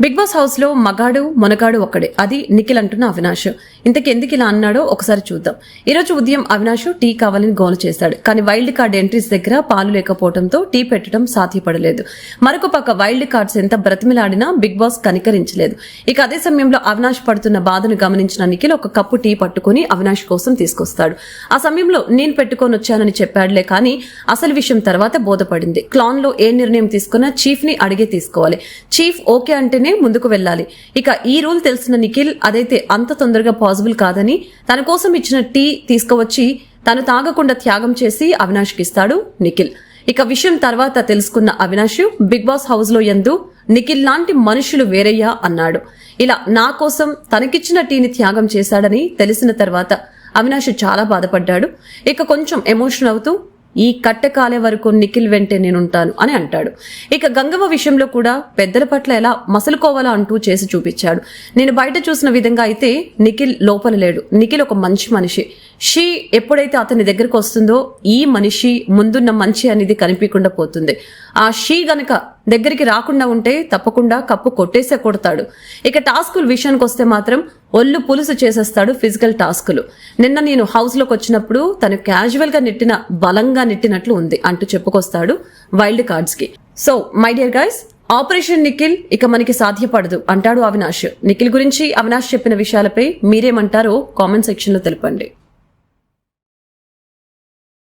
Big boss హౌస్లో మగాడు మొనగాడు ఒక్కడే. అది నిఖిల్ అంటున్న అవినాష్. ఇంతకు ఎందుకు ఇలా అన్నాడో ఒకసారి చూద్దాం. ఈరోజు ఉదయం అవినాష్ టీ కావాలని గోలు చేశాడు. కానీ వైల్డ్ కార్డ్ ఎంట్రీస్ దగ్గర పాలు లేకపోవడంతో టీ పెట్టడం సాధ్యపడలేదు. మరొక పక్క వైల్డ్ కార్డ్స్ ఎంత బ్రతిమిలాడినా బిగ్ బాస్ కనికరించలేదు. ఇక అదే సమయంలో అవినాష్ పడుతున్న బాధను గమనించిన నిఖిల్ ఒక కప్పు టీ పట్టుకుని అవినాష్ కోసం తీసుకొస్తాడు. ఆ సమయంలో నేను పెట్టుకొని వచ్చానని చెప్పాడులే కానీ అసలు విషయం తర్వాత బోధపడింది. క్లాన్లో ఏ నిర్ణయం తీసుకున్నా చీఫ్ని అడిగే తీసుకోవాలి. చీఫ్ ఓకే అంటే అంటేనే ముందుకు వెళ్ళాలి. ఇక ఈ రూల్ తెలిసిన నిఖిల్ అదైతే అంత తొందరగా పాసిబుల్ కాదని తన కోసం ఇచ్చిన టీ తీసుకువచ్చి తను తాగకుండా త్యాగం చేసి అవినాష్కి ఇస్తాడు నిఖిల్. ఇక విషయం తర్వాత తెలుసుకున్న అవినాష్ బిగ్ బాస్ హౌస్లో ఎందు నిఖిల్ లాంటి మనుషులు వేరయ్యా అన్నాడు. ఇలా నా కోసం తనకిచ్చిన టీని త్యాగం చేశాడని తెలిసిన తర్వాత అవినాష్ చాలా బాధపడ్డాడు. ఇక కొంచెం ఎమోషన్ అవుతూ ఈ కట్టె కాలే వరకు నిఖిల్ వెంటే నేనుంటాను అని అంటాడు. ఇక గంగవ్వ విషయంలో కూడా పెద్దల పట్ల ఎలా మసలుకోవాలా అంటూ చేసి చూపించాడు. నేను బయట చూసిన విధంగా అయితే నిఖిల్ లోపల లేడు. నిఖిల్ ఒక మంచి మనిషి. షీ ఎప్పుడైతే అతని దగ్గరకు వస్తుందో ఈ మనిషి ముందున్న మంచి అనేది కనిపించకుండా పోతుంది. ఆ షీ గనక దగ్గరికి రాకుండా ఉంటే తప్పకుండా కప్పు కొట్టేసే కొడతాడు. ఇక టాస్కుల విషయానికి వస్తే మాత్రం ఒళ్ళు పులుసు చేసేస్తాడు ఫిజికల్ టాస్కులు. నిన్న నేను హౌస్లోకి వచ్చినప్పుడు తను క్యాజువల్గా నెట్టిన బలంగా నెట్టినట్లు ఉంది అంటూ చెప్పుకొస్తాడు wild కార్డ్స్కి so my dear guys operation Nikhil ఇక మనకి సాధ్యపడదు అంటాడు అవినాష్. నిఖిల్ గురించి అవినాష్ చెప్పిన విషయాలపై మీరేమంటారో కామెంట్ సెక్షన్లో తెలపండి.